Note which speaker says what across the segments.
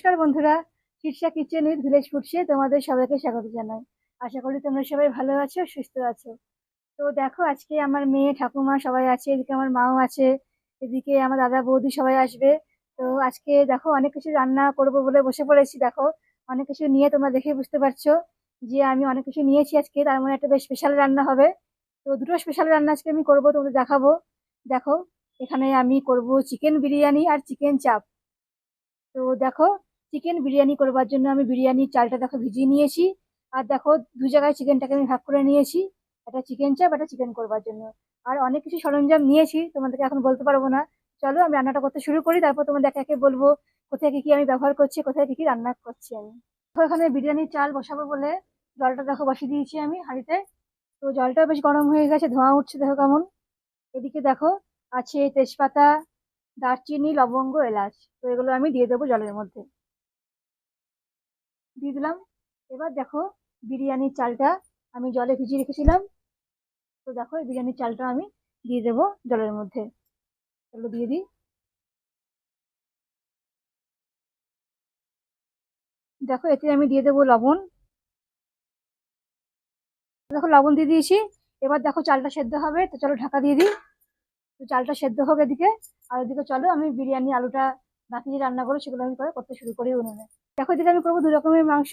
Speaker 1: নমস্কার বন্ধুরা, Shirsha kitchen with village ফুডসে তোমাদের সবাইকে স্বাগত জানাই। আশা করি তোমরা সবাই ভালো আছো, সুস্থ আছো। তো দেখো, আজকে আমার মেয়ে ঠাকুমা সবাই আছে, এদিকে আমার মাও আছে, এদিকে আমার দাদা বৌদি সবাই আসবে। তো আজকে দেখো, অনেক কিছু রান্না করব বলে বসে পড়েছি। দেখো, অনেক কিছু নিয়ে তোমরা দেখে বুঝতে পারছ যে আমি অনেক কিছু নিয়েছি আজকে, তার মধ্যে একটা বেশ স্পেশাল রান্না হবে। তো দুটো স্পেশাল রান্না আজকে আমি করব, তোমাদের দেখাবো। দেখো, এখানে আমি করব চিকেন বিরিয়ানি আর চিকেন চাপ। তো দেখো চিকেন বিরিয়ানি করবার জন্য আমি বিরিয়ানির চালটা দেখো ভিজিয়ে নিয়েছি। আর দেখো দু জায়গায় চিকেনটাকে আমি ভাগ করে নিয়েছি। একটা চিকেন চাপ একটা চিকেন করবার জন্য। আর অনেক কিছু সরঞ্জাম নিয়েছি, তোমাদেরকে এখন বলতে পারব না। চলো আমি রান্নাটা করতে শুরু করি, তারপর তোমাদের একে একে বলব কোথায় কী কী আমি ব্যবহার করছি, কোথায় কী কী রান্না করছি আমি। তো এখানে বিরিয়ানির চাল বসাবো বলে জলটা দেখো বসিয়ে দিয়েছি আমি হাঁড়িতে। তো জলটা বেশ গরম হয়ে গেছে, ধোঁয়া উঠছে দেখো কেমন। এদিকে দেখো আছে তেজপাতা, দারচিনি, লবঙ্গ, এলাচ। তো এগুলো আমি দিয়ে দেবো জলের মধ্যে। দিয়ে দিলাম। এবার দেখো বিরিয়ানির চালটা আমি জলে ভিজিয়ে রেখেছিলাম। তো দেখো এই বিরিয়ানির চালটা আমি দিয়ে দেবো জলের মধ্যে। এগুলো দিয়ে দিই। দেখো এতে আমি দিয়ে দেবো লবণ। দেখো লবণ দিয়ে দিয়েছি। এবার দেখো চালটা সেদ্ধ হবে। তো চলো ঢাকা দিয়ে দিই। তো চালটা সেদ্ধ হোক এদিকে। আর এদিকে চলো আমি বিরিয়ানি আলুটা বাকি যে রান্নাগুলো সেগুলো আমি করে করতে শুরু করি উনুনে। দেখো এদিকে আমি করব দু রকমের মাংস।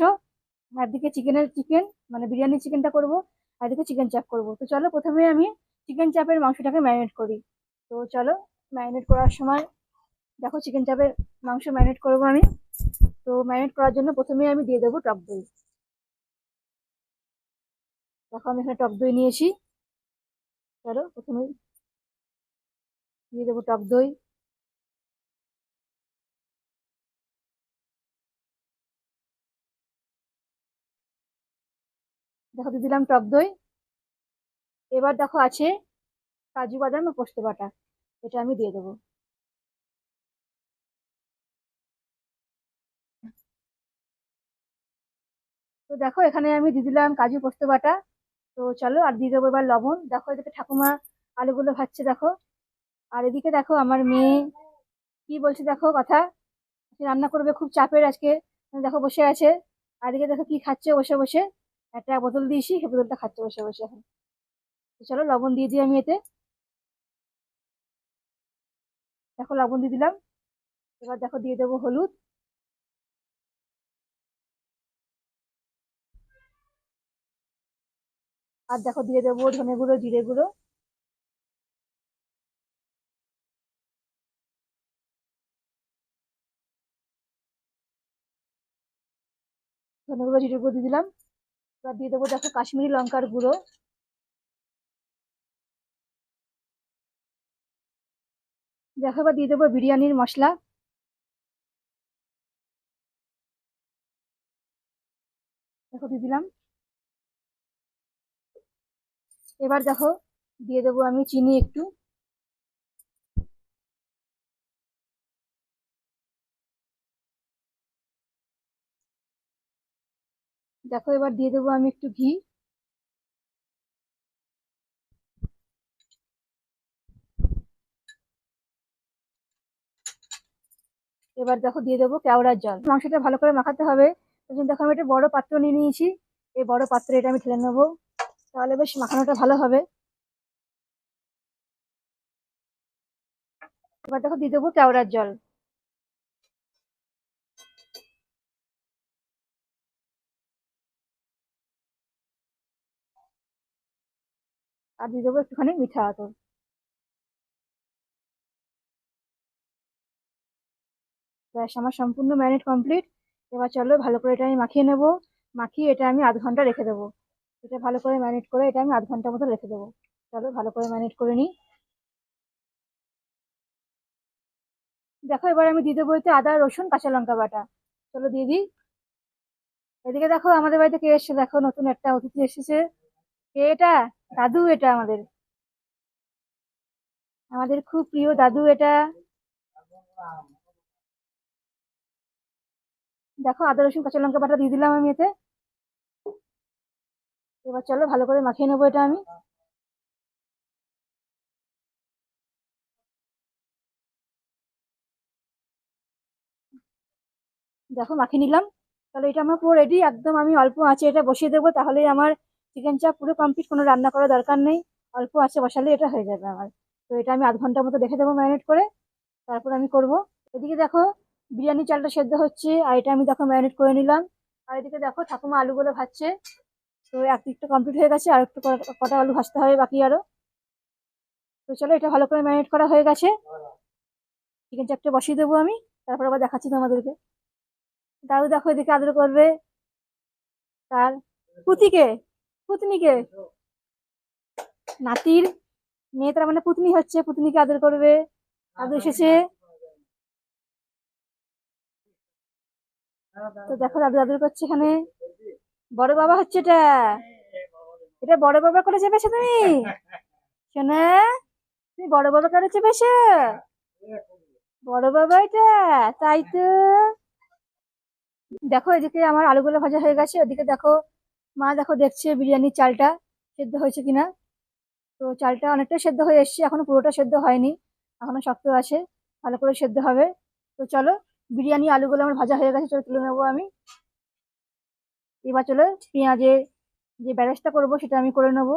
Speaker 1: একদিকে চিকেনের চিকেন মানে বিরিয়ানির চিকেনটা করব একদিকে চিকেন চাপ করব। তো চলো প্রথমে আমি চিকেন চাপের মাংসটাকে ম্যারিনেট করি। তো চলো ম্যারিনেট করার সময় দেখো চিকেন চাপের মাংস ম্যারিনেট করব আমি। তো ম্যারিনেট করার জন্য প্রথমে আমি দিয়ে দেবো টক দই। দেখো আমি এখানে টক দই নিয়েছি। চলো প্রথমে দিয়ে দেবো টক দই। দেখো দিয়ে দিলাম টক দই। এবার দেখো আছে কাজু বাদাম ও পোস্ত বাটা। এটা আমি দিয়ে দেবো। তো দেখো এখানে আমি দিয়ে দিলাম কাজু, পোস্ত বাটা। তো চলো আর দিয়ে দেবো এবার লবণ। দেখো এদিকে ঠাকুমা আলুগুলো ভাজছে দেখো। আর এদিকে দেখো আমার মেয়ে কি বলছে দেখো কথা? রান্না করবে, খুব চাপের আজকে। দেখো বসে আছে। আর এদিকে দেখো কি খাচ্ছে, বসে বসে। একটা বোতল দিয়েছি সে বোতলটা খাচ্ছে বসে বসে এখন। চলো, লবণ দিয়ে দিই আমি এতে। দেখো, লবণ দিয়ে দিলাম। এবার দেখো, দিয়ে দেবো হলুদ। আর দেখো, দিয়ে দেবো ধনে গুঁড়ো, জিরে গুঁড়ো। ধনে গুঁড়ো, জিরে গুঁড়ো দিয়ে দিলাম। এবার দিয়ে দেবো দেখো কাশ্মীরি লঙ্কার গুঁড়ো। দেখো এবার দিয়ে দেবো বিরিয়ানির মশলা। দেখো দিয়ে দিলাম। এবার দেখো দিয়ে দেবো আমি চিনি একটু। দেখো, এবার দিয়ে দেবো আমি একটু ঘি। এবার দেখো, দিয়ে দেবো কেওড়ার জল। মাংসটা ভালো করে মাখাতে হবে। দেখো, আমি একটা বড় পাত্র নিয়ে নিয়েছি। এই বড় পাত্রে এটা আমি ঢেলে নেব। তাহলে বেশ মাখানোটা ভালো হবে। এবার দেখো, দিয়ে দেবো কেওড়ার জল। আর দিয়ে দেবো একটুখানি মিঠা আতর। ব্যাস, আমার সম্পূর্ণ ম্যারিনেট কমপ্লিট। এবার চলো ভালো করে এটা আমি মাখিয়ে নেব। মাখিয়ে এটা আমি আধ ঘণ্টা রেখে দেবো। এটা ভালো করে ম্যারিনেট করে এটা আমি আধ ঘণ্টার মতো রেখে দেবো। চলো ভালো করে ম্যারিনেট করে নিই। দেখো, এবার আমি দিয়ে দেবো এতে আদা, রসুন, কাঁচা লঙ্কা বাটা। চলো দিয়ে দিই। এদিকে দেখো, আমাদের বাড়িতে কে এসছে? দেখো, নতুন একটা অতিথি এসেছে। কে এটা? দাদু এটা আমাদের। আমাদের খুব প্রিয় দাদু এটা। দেখো, আদা, রসুন, কাঁচা লঙ্কা বাটা দিয়ে দিলাম আমি এতে। এবার চলো, ভালো করে মাখিয়ে নেব এটা আমি। দেখো, মাখিয়ে নিলাম। তাহলে এটা আমার পুরো রেডি একদম আমি অল্প আছে এটা বসিয়ে দেবো তাহলে আমার চিকেন চাপ পুরো কমপ্লিট কোনো রান্না করার দরকার নেই। অল্প আছে, বসালে এটা হয়ে যাবে আমার। তো এটা আমি আধ ঘণ্টার মতো দেখে দেবো ম্যারিনেট করে। তারপর আমি করব। এদিকে দেখো, বিরিয়ানি চালটা সেদ্ধ হচ্ছে। আর এটা আমি দেখো ম্যারিনেট করে নিলাম। আর এদিকে দেখো, ঠাকুমা আলুগুলো ভাজছে। তো এক দিকটা কমপ্লিট হয়ে গেছে, আর একটু কটা- আলু ভাজতে হবে বাকি আরও তো চলো, এটা ভালো করে ম্যারিনেট করা হয়ে গেছে। চিকেন চাপটা বসিয়ে দেবো আমি। তারপর আবার দেখাচ্ছি তোমাদেরকে। দাদু দেখো এদিকে আদর করবে। তার পুতিকে পুতনিকে নাতির মেয়ে তার মানে পুতনি হচ্ছে, পুতনিকে আদর করবে। আদর এসেছে। তো দেখো, দাদু আদর করছে এখানে। বড় বাবা হচ্ছে এটা। এটা বড় বাবা করে চেপেছো তুমি। শোনা, তুমি বড় বাবা করে চেপেছো বড় বাবা এটা, তাই তো। দেখো, এদিকে আমার আলুগুলো ভাজা হয়ে গেছে। ওদিকে দেখো মা দেখো দেখছে বিরিয়ানির চালটা সেদ্ধ হয়েছে কিনা। তো চালটা অনেকটা সেদ্ধ হয়ে এসছে, এখনও পুরোটা সেদ্ধ হয়নি, এখনও শক্ত আছে, ভালো করে সেদ্ধ হবে। তো চলো, বিরিয়ানি আলুগুলো আমার ভাজা হয়ে গেছে, চলো তুলে নেব আমি। এবার চলো পেঁয়াজের যে ব্যারেস্তা করব সেটা আমি করে নেব,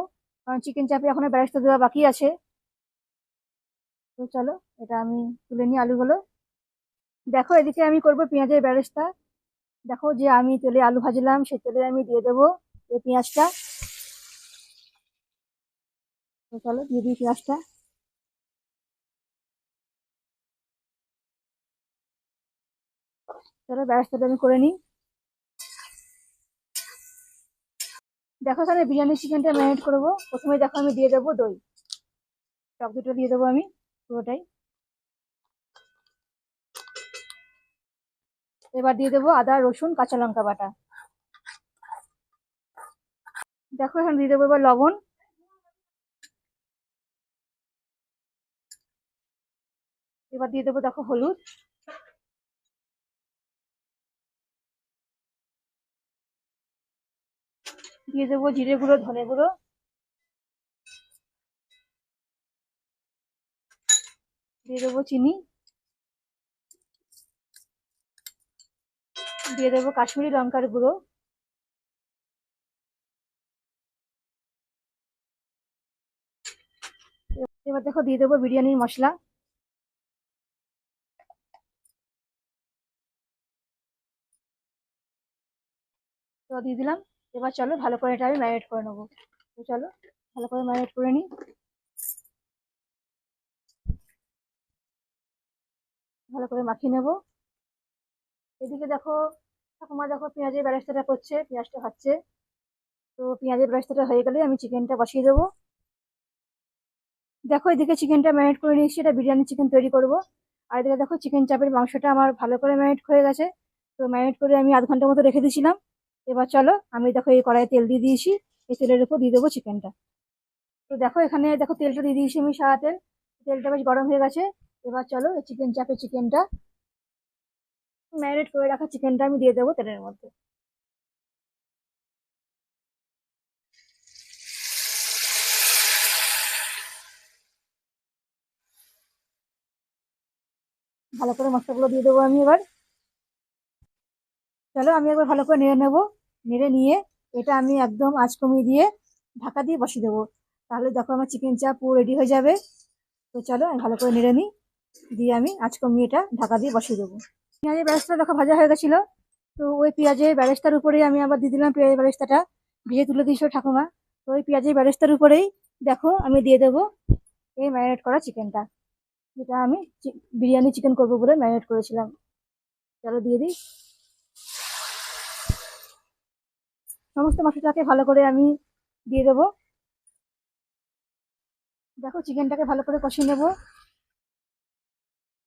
Speaker 1: কারণ চিকেন চাপে এখনও ব্যারেস্তা দেওয়া বাকি আছে। তো চলো, এটা আমি তুলে নিই আলুগুলো। দেখো এদিকে আমি করব পেঁয়াজের ব্যারেস্তা। দেখো যে আমি তেলে আলু ভাজলাম সে তেলে আমি দিয়ে দেবো। এই পেঁয়াজটা। চলো দিয়ে দিই পেঁয়াজটা। চলো ব্যারেস্তাটা আমি করে নিই। দেখো তাহলে বিরিয়ানি চিকেনটা ম্যারিনেট করব প্রথমে দেখো আমি দিয়ে দেবো দই। টক দুটো দিয়ে দেবো আমি পুরোটাই। এবার দিয়ে দেবো আদা, রসুন, কাঁচা লঙ্কা বাটা। দেখো, এখানে দিয়ে দেবো এবার লবণ। এবার দিয়ে দেবো, দেখো, হলুদ। দিয়ে দেবো জিরে গুঁড়ো, ধনে গুঁড়ো। দিয়ে দেবো চিনি। দিয়ে দেবো কাশ্মীরি লঙ্কার গুঁড়ো। এবার দেখো দিয়ে দেবো বিরিয়ানির মশলা। তো দিয়ে দিলাম। এবার চলো ভালো করে এটা আমি ম্যারিনেট করে নেব। চলো ভালো করে ম্যারিনেট করে নিই। ভালো করে মাখিয়ে নেব। এদিকে দেখো, ঠাকুমা দেখো পেঁয়াজের ব্যারেস্তাটা করছে, পেঁয়াজটা খাচ্ছে তো পেঁয়াজের ব্যারেস্তাটা হয়ে গেলে আমি চিকেনটা বসিয়ে দেবো। দেখো, এদিকে চিকেনটা ম্যারিনেট করে নিয়েছি, এটা বিরিয়ানি চিকেন তৈরি করব। আর এদিকে দেখো চিকেন চাপের মাংসটা আমার ভালো করে ম্যারিনেট হয়ে গেছে। তো ম্যারিনেট করে আমি আধ ঘণ্টার মতো রেখে দিয়েছিলাম। এবার চলো, আমি দেখো এই কড়াইয়ে তেল দিয়ে দিয়েছি। এই তেলের উপর দিয়ে দেবো চিকেনটা তো দেখো, এখানে দেখো তেলটা দিয়ে দিয়েছি আমি সারা তেল। তেলটা বেশ গরম হয়ে গেছে। এবার চলো, এই চিকেন চাপের চিকেনটা ম্যারিনেট করে রাখা চিকেনটা আমি দিয়ে দেবো তেলের মধ্যে। ভালো করে মশলাগুলো দিয়ে দেবো আমি এবার। চলো আমি একবার ভালো করে নেড়ে নেব। নেড়ে নিয়ে এটা আমি একদম আঁচ কমিয়ে দিয়ে ঢাকা দিয়ে বসিয়ে দেবো। তাহলে দেখো আমার চিকেন চাপ পুরো রেডি হয়ে যাবে। তো চলো আমি ভালো করে নেড়ে নিই। দিয়ে আমি আঁচ কমিয়ে এটা ঢাকা দিয়ে বসিয়ে দেবো। পেঁয়াজের ব্যারেস্তা দেখো ভাজা হয়ে গেছিল। তো ওই পেঁয়াজের ব্যারেস্তার উপরেই আমি আবার দিয়ে দিলাম পেঁয়াজের ব্যারেস্তাটা ভিজে তুলে দিয়েছিল ঠাকুমা। তো ওই পেঁয়াজের ব্যারেস্তার উপরেই দেখো আমি দিয়ে দেবো এই ম্যারিনেট করা চিকেনটা যেটা আমি বিরিয়ানি চিকেন করব বলে ম্যারিনেট করেছিলাম। চলো দিয়ে দিই। সমস্ত মশলাটাকে ভালো করে আমি দিয়ে দেবো। দেখো চিকেনটাকে ভালো করে কষিয়ে নেব।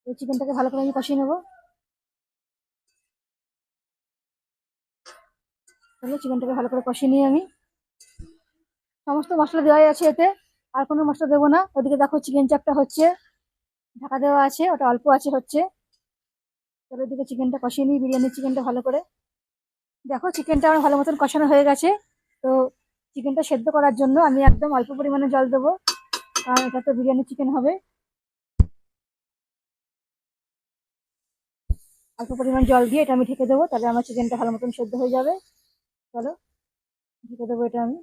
Speaker 1: এই চিকেনটাকে ভালো করে আমি কষিয়ে নেব। তাহলে চিকেনটাকে ভালো করে কষিয়ে নিই আমি। সমস্ত মশলা দেওয়াই আছে এতে। আর কোনো মশলা দেবো না। ওদিকে দেখো চিকেন চাপটা হচ্ছে। ঢাকা দেওয়া আছে, ওটা অল্প আছে হচ্ছে। তাহলে ওদিকে চিকেনটা কষিয়ে নিই, বিরিয়ানির চিকেনটা ভালো করে। দেখো, চিকেনটা আমার ভালো মতন কষানো হয়ে গেছে। তো চিকেনটা সেদ্ধ করার জন্য আমি একদম অল্প পরিমাণে জল দেবো, কারণ এটা তো বিরিয়ানি চিকেন হবে। অল্প পরিমাণ জল দিয়ে এটা আমি ঢেকে দেবো, তাহলে আমার চিকেনটা ভালো মতন সেদ্ধ হয়ে যাবে। চলো, ঢেকে দেবো এটা আমি।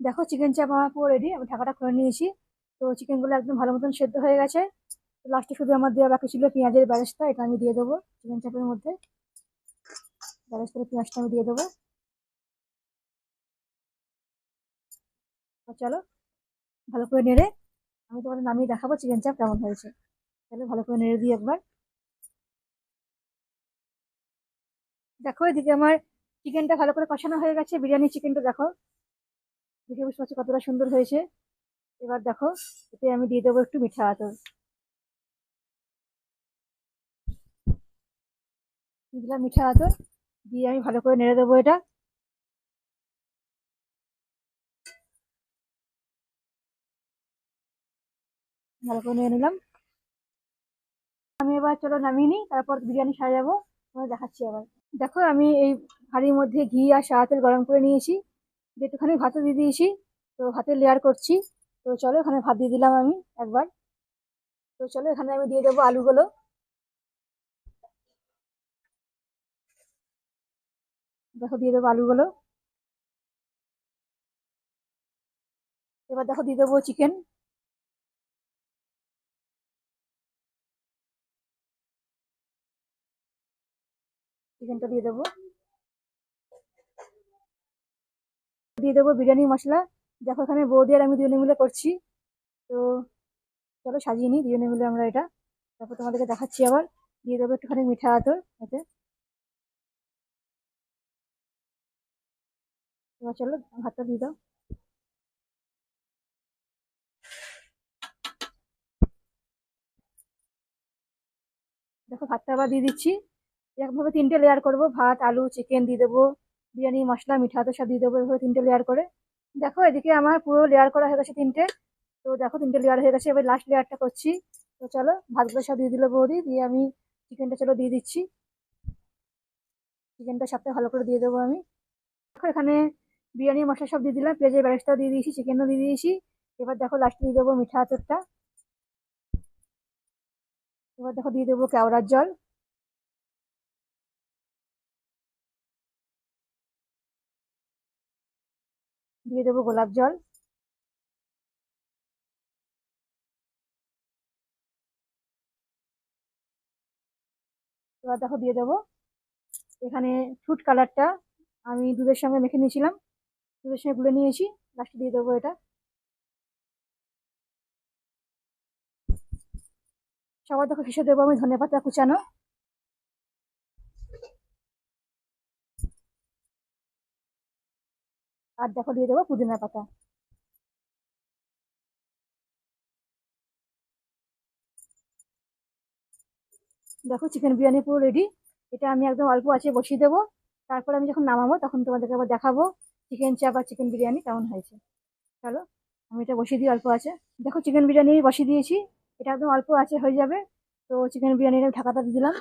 Speaker 1: দেখো, চিকেন চাপ আমার পুরো রেডি আমি ঢাকাটা খুলে নিয়েছি। তো চিকেনগুলো একদম ভালো মতন সেদ্ধ হয়ে গেছে। লাস্টে শুধু আমার দেওয়া বাকি ছিল পেঁয়াজের ব্যারেস্তা, এটা আমি দিয়ে দেবো চিকেন চাপের মধ্যে। ব্যারেস্তার পেঁয়াজটা আমি দিয়ে দেবো। চলো, ভালো করে নেড়ে আমি তোমাদের নামিয়ে দেখাবো চিকেন চাপ কেমন হয়েছে। চলো ভালো করে নেড়ে দিই একবার। দেখো, এদিকে আমার চিকেনটা ভালো করে কষানো হয়ে গেছে। বিরিয়ানি চিকেনটা দেখো। দেখে বুঝতে পারছি কতটা সুন্দর হয়েছে। এবার দেখো, এতে আমি দিয়ে দেবো একটু মিঠা আতর দিলাম মিঠা আতর দিয়ে আমি ভালো করে নেড়ে দেবো এটা। ভালো করে নিয়ে নিলাম। আমি এবার চলো নামিয়ে নিই, তারপর বিরিয়ানি সাজাবো তোমায় দেখাচ্ছি আবার। দেখো, আমি এই হাঁড়ির মধ্যে ঘি আর সাদা তেল গরম করে নিয়েছি একটুখানি ভাতও দিয়ে দিয়েছি, তো ভাতের লেয়ার করছি। তো চলো এখানে ভাত দিয়ে দিলাম আমি একবার। তো চলো এখানে আমি দিয়ে দেবো আলুগুলো। দেখো দিয়ে দেবো আলুগুলো। এবার দেখো দিয়ে দেবো চিকেন চিকেনটা দিয়ে দেবো। দিয়ে দেবো বিরিয়ানি মশলা। দেখো এখানে বৌদি আর আমি দুজনে মিলে করছি। তো চলো সাজিয়ে নিই, দুজনে মিলে আমরা এটা। তারপর তোমাদেরকে দেখাচ্ছি আবার। দিয়ে দেবো একটুখানি মিঠা আতর, এতে। এবার চলো, ভাতটা দিয়ে দাও। দেখো ভাতটা আবার দিয়ে দিচ্ছি। এরকমভাবে তিনটে লেয়ার করব। ভাত, আলু চিকেন দিয়ে দেবো। বিরিয়ানি, মশলা, মিঠা তো সব দিয়ে দেবো। এভাবে তিনটে লেয়ার করে। দেখো, এদিকে আমার পুরো লেয়ার করা হয়ে গেছে তিনটে। তো দেখো, তিনটে লেয়ার হয়ে গেছে। এবার লাস্ট লেয়ারটা করছি। তো চলো, ভাতগুলো সব দিয়ে দিল বৌদি। দিয়ে আমি চিকেনটা চলো দিয়ে দিচ্ছি। চিকেনটা সাথে ভালো করে দিয়ে দেবো আমি। দেখো, এখানে বিরিয়ানি, মশলা সব দিয়ে দিলাম। পেঁয়াজের ব্যারেস্তাও দিয়ে দিয়েছি চিকেনও দিয়ে দিয়েছি। এবার দেখো লাস্টে দিয়ে দেবো মিঠা আতরটা এবার দেখো, দিয়ে দেবো কেওড়ার জল। দিয়ে দেবো গোলাপ জল। দেখো দিয়ে দেবো। এখানে ফুড কালারটা আমি দুধের সঙ্গে মেখে নিয়েছিলাম। দুধের সঙ্গে গুলে নিয়েছি। লাস্টে দিয়ে দেবো এটা। সবার দেখো শেষে দেবো আমি ধনে পাতা কুচানো। আর দেখো দিয়ে দেবো পুদিনা পাতা। দেখো চিকেন বিরিয়ানি পুরো রেডি এটা আমি একদম অল্প আছে বসিয়ে দেবো। তারপর আমি যখন নামাবো তখন তোমাদেরকে আবার দেখাবো চিকেন চাপ আর চিকেন বিরিয়ানি কেমন হয়েছে। চলো, আমি এটা বসিয়ে দিই অল্প আছে। দেখো চিকেন বিরিয়ানি বসিয়ে দিয়েছি। এটা একদম অল্প আছে, হয়ে যাবে। তো চিকেন বিরিয়ানির ঢাকাটা দিয়ে দিলাম।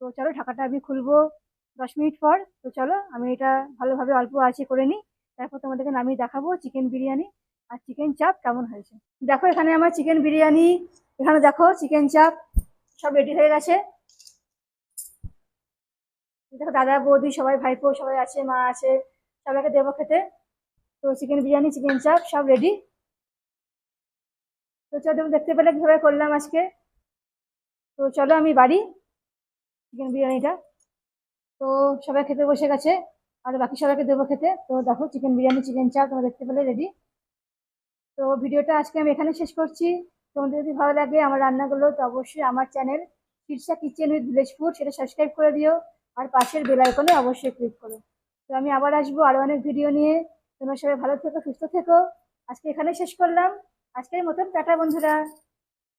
Speaker 1: তো চলো ঢাকাটা আমি খুলবো। দশ মিনিট পর। তো চলো, আমি এটা ভালোভাবে অল্প আছে করে নিই। তারপর তোমাদেরকে নামিয়ে দেখাবো চিকেন বিরিয়ানি আর চিকেন চাপ কেমন হয়েছে। দেখো এখানে আমার চিকেন বিরিয়ানি। এখানে দেখো চিকেন চাপ সব রেডি হয়ে গেছে। দেখো দাদা, বৌদি, সবাই, ভাইপো সবাই আছে, মা আছে, সবাইকে দেবো খেতে। তো চিকেন বিরিয়ানি, চিকেন চাপ সব রেডি তো চলো, তুমি দেখতে পেলে কীভাবে করলাম আজকে। তো চলো, আমি বাড়ি। চিকেন বিরিয়ানিটা। তো সবাই খেতে বসে গেছে, আর বাকি সবাইকে দেবো খেতে। তো দেখো চিকেন বিরিয়ানি চিকেন চাপ তোমরা দেখতে পেলে রেডি তো ভিডিওটা আজকে আমি এখানে শেষ করছি। তোমাদের যদি ভালো লাগে আমার রান্নাগুলো, তো অবশ্যই আমার channel Shirsha kitchen with village food সেটা সাবস্ক্রাইব করে দিও, আর পাশের বেল আইকনে অবশ্যই ক্লিক করো। তো আমি আবার আসব আরও অনেক ভিডিও নিয়ে। তোমরা সবাই ভালো থেকো, সুস্থ থেকো। আজকে এখানে শেষ করলাম। আজকের মতন, টাটা বন্ধুরা।